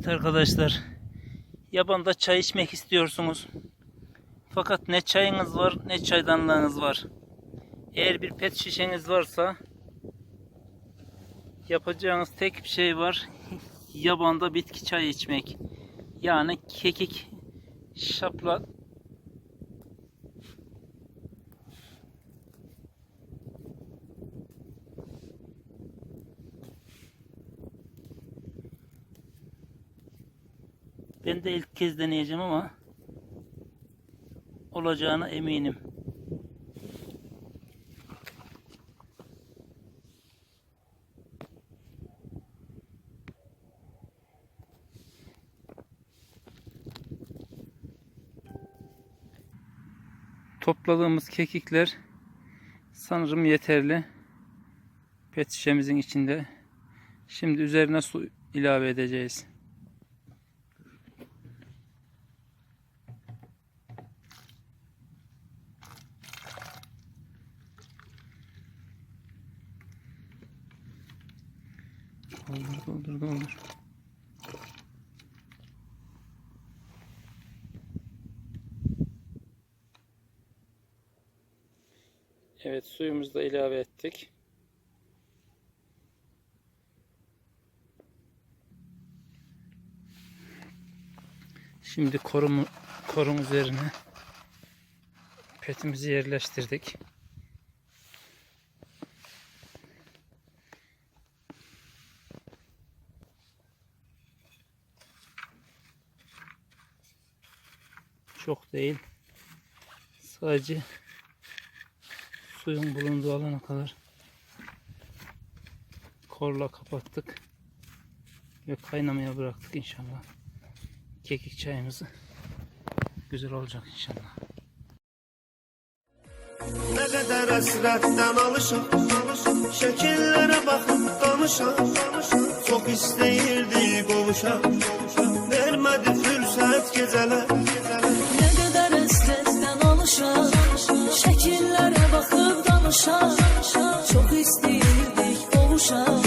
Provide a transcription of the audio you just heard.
Evet arkadaşlar. Yabanda çay içmek istiyorsunuz. Fakat ne çayınız var ne çaydanlığınız var. Eğer bir pet şişeniz varsa yapacağınız tek bir şey var. Yabanda bitki çayı içmek. Yani kekik şapla Ben de ilk kez deneyeceğim ama olacağına eminim. Topladığımız kekikler sanırım yeterli. Pet şişemizin içinde. Şimdi üzerine su ilave edeceğiz. Doldur doldur doldur. Evet suyumuzu da ilave ettik. Şimdi korum, korum üzerine petimizi yerleştirdik. Çok değil. Sadece suyun bulunduğu alana kadar korla kapattık ve kaynamaya bıraktık inşallah. Kekik çayımızı güzel olacak inşallah. Ne kadar hasretten alışam Şekillere bakıp danışam Çok isteyirdi qovuşam Vermedi fürsət gecələr İsteyirdik kavuşar